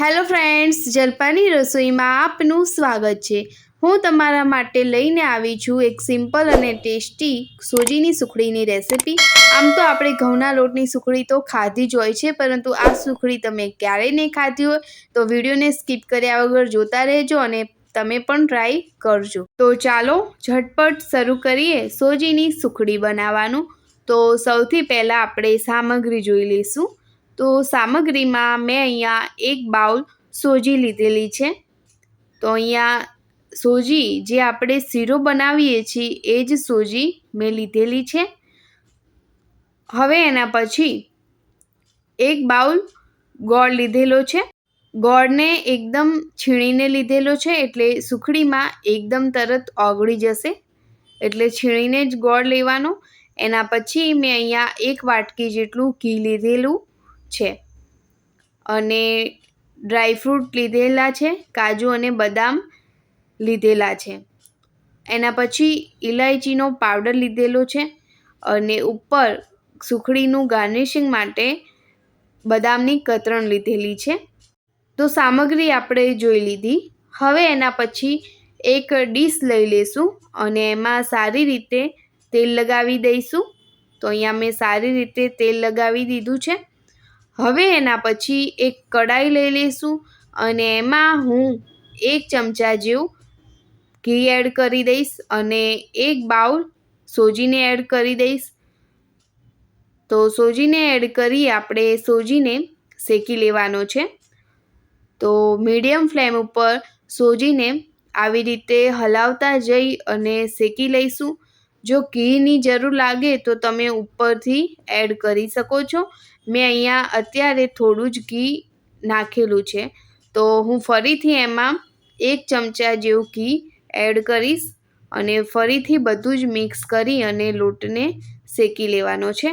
Hello friends, જલપાની રસોઈમાં આપનું સ્વાગત છે. હું તમારા માટે લઈને આવી છું એક સિમ્પલ અને ટેસ્ટી સોજીની સુખડીની રેસિપી. આમ તો આપણે ઘઉંના લોટની સુખડી તો ખાધી જ હોય છે, પરંતુ આ સુખડી તમે ક્યારેય નહીં ખાધી હોય. તો વિડીયોને સ્કીપ કર્યા વગર જોતા રહેજો અને તમે પણ ટ્રાય કરજો. તો ચાલો ઝટપટ શરૂ કરીએ સોજીની સુખડી બનાવવાનું. તો સૌથી પહેલાં આપણે સામગ્રી જોઈ લઈશું. તો સામગ્રીમાં મેં અહીંયા એક બાઉલ સોજી લીધેલી છે. તો અહીંયા સોજી જે આપણે શીરો બનાવીએ છીએ એ જ સોજી મેં લીધેલી છે. હવે એના પછી એક બાઉલ ગોળ લીધેલો છે. ગોળને એકદમ છીણીને લીધેલો છે એટલે સુખડીમાં એકદમ તરત ઓગળી જશે. એટલે છીણીને જ ગોળ લેવાનો. એના પછી મેં અહીંયા એક વાટકી જેટલું ઘી લીધેલું. છે. અને ડ્રાયફ્રૂટ લીધેલા છે, કાજુ અને બદામ લીધેલા છે. એના પછી ઇલાયચીનો પાવડર લીધેલો છે અને ઉપર સુખડીનું ગાર્નિશિંગ માટે બદામની કતરણ લીધેલી છે. તો સામગ્રી આપણે જોઈ લીધી. હવે એના પછી એક ડીશ લઈ લઈશું અને એમાં સારી રીતે તેલ લગાવી દઈશું. તો અહીંયા મેં સારી રીતે તેલ લગાવી દીધું છે. હવે એના પછી એક કડાઈ લઈ લઈશું અને એમાં હું એક ચમચા જેવું ઘી એડ કરી દઈશ અને એક બાઉલ સોજીને એડ કરી દઈશ. તો સોજીને એડ કરી આપણે સોજીને શેકી લેવાનો છે. તો મીડિયમ ફ્લેમ ઉપર સોજીને આવી રીતે હલાવતા જઈ અને શેકી લઈશું. જો ઘીની જરૂર લાગે તો તમે ઉપરથી એડ કરી શકો છો. મેં અહીંયા અત્યારે થોડું જ ઘી નાખેલું છે. તો હું ફરીથી એમાં એક ચમચા જેવું ઘી એડ કરીશ અને ફરીથી બધું જ મિક્સ કરી અને લોટને શેકી લેવાનો છે.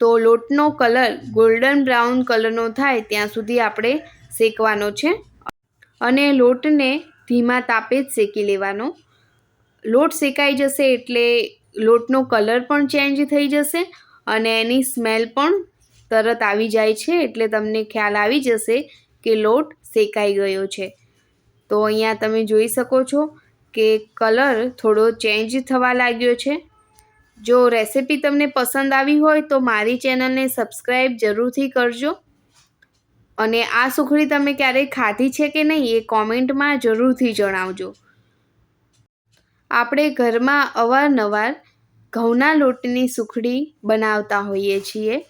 તો લોટનો કલર ગોલ્ડન બ્રાઉન કલરનો થાય ત્યાં સુધી આપણે શેકવાનો છે. અને લોટને ધીમા તાપે જ શેકી લેવાનો. લોટ શેકાઈ જશે એટલે લોટનો કલર પણ ચેન્જ થઈ જશે અને એની સ્મેલ પણ તરત આવી જાય છે એટલે તમને ખ્યાલ આવી જશે કે લોટ શેકાઈ ગયો છે. તો અહીંયા તમે જોઈ શકો છો કે કલર થોડો ચેન્જ થવા લાગ્યો છે. જો રેસિપી તમને પસંદ આવી હોય તો મારી ચેનલને સબસ્ક્રાઈબ જરૂરથી કરજો. અને આ સુખડી તમે ક્યારેય ખાધી છે કે નહીં એ કોમેન્ટમાં જરૂરથી જણાવજો. આપણે ઘરમાં અવારનવાર ઘઉંના લોટની સુખડી બનાવતા હોઈએ છીએ.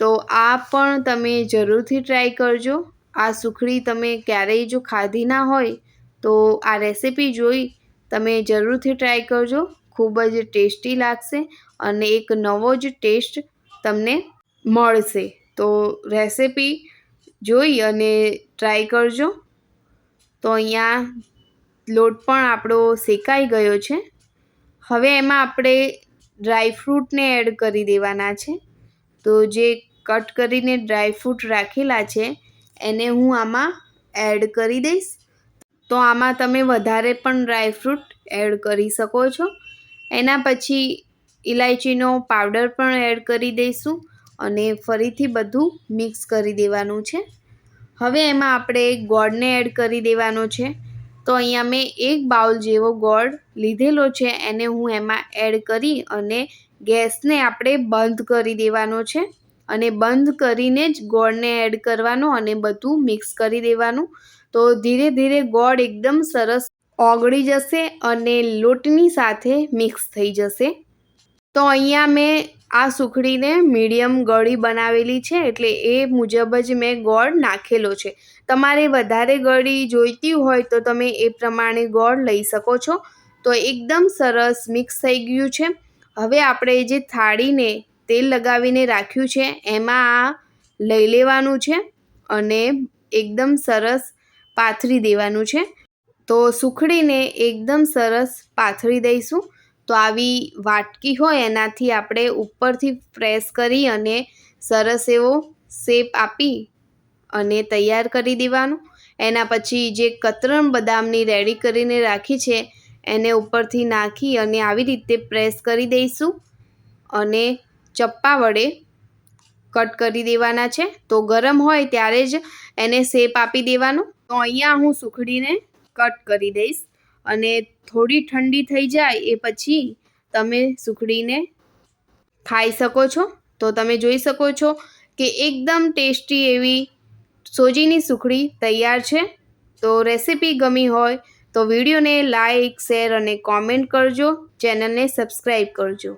તો આ પણ તમે જરૂરથી ટ્રાય કરજો. આ સુખડી તમે ક્યારેય જો ખાધી ના હોય, તો આ રેસિપી જોઈ તમે જરૂરથી ટ્રાય કરજો. ખૂબ જ ટેસ્ટી લાગશે અને એક નવો જ ટેસ્ટ તમને મળશે. તો રેસિપી જોઈ અને ટ્રાય કરજો. તો અહીંયા લોટ પણ આપણો શેકાઈ ગયો છે. હવે એમાં આપણે ડ્રાયફ્રૂટને એડ કરી દેવાના છે. તો જે કટ કરીને ડ્રાયફ્રૂટ રાખેલા છે, એને હું આમાં એડ કરી દઈશ. તો આમાં તમે વધારે પણ ડ્રાયફ્રૂટ એડ કરી શકો છો. એના પછી ઇલાયચીનો પાવડર પણ એડ કરી દઈશું અને ફરીથી બધું મિક્સ કરી દેવાનું છે. હવે એમાં આપણે ગોળને એડ કરી દેવાનો છે. તો અહીંયા મેં એક બાઉલ જેવો ગોળ લીધેલો છે, એને હું એમાં એડ કરી અને ગેસને આપણે બંધ કરી દેવાનો છે. અને બંધ કરીને જ ગોળને એડ કરવાનો અને બધું મિક્સ કરી દેવાનું. તો ધીરે ધીરે ગોળ એકદમ સરસ ઓગળી જશે અને લોટની સાથે મિક્સ થઈ જશે. તો અહીંયા મેં આ સુખડીને મીડિયમ ગળી બનાવેલી છે, એટલે એ મુજબ જ મેં ગોળ નાખેલો છે. તમારે વધારે ગળી જોઈતી હોય તો તમે એ પ્રમાણે ગોળ લઈ શકો છો. તો એકદમ સરસ મિક્સ થઈ ગયું છે. હવે આપણે જે થાળીને તેલ લગાવીને રાખ્યું છે, એમાં આ લઈ લેવાનું છે અને એકદમ સરસ પાથરી દેવાનું છે. તો સુખડીને એકદમ સરસ પાથરી દઈશું. તો આવી વાટકી હોય એનાથી આપણે ઉપરથી પ્રેસ કરી અને સરસ એવો શેપ આપી અને તૈયાર કરી દેવાનું. એના પછી જે કતરણ બદામની રેડી કરીને રાખી છે, એને ઉપરથી નાખી અને આવી રીતે પ્રેસ કરી દઈશું. અને ચપ્પા વડે કટ કરી દેવાના છે. તો ગરમ હોય ત્યારે જ એને શેપ આપી દેવાનો. તો અહીંયા હું સુખડીને કટ કરી દઈશ. અને થોડી ઠંડી થઈ જાય એ પછી તમે સુખડીને ખાઈ શકો છો. તો તમે જોઈ શકો છો કે એકદમ ટેસ્ટી એવી સોજીની સુખડી તૈયાર છે. તો રેસીપી ગમી હોય તો વિડીયોને લાઇક શેર અને કોમેન્ટ કરજો. ચેનલને સબસ્ક્રાઈબ કરજો.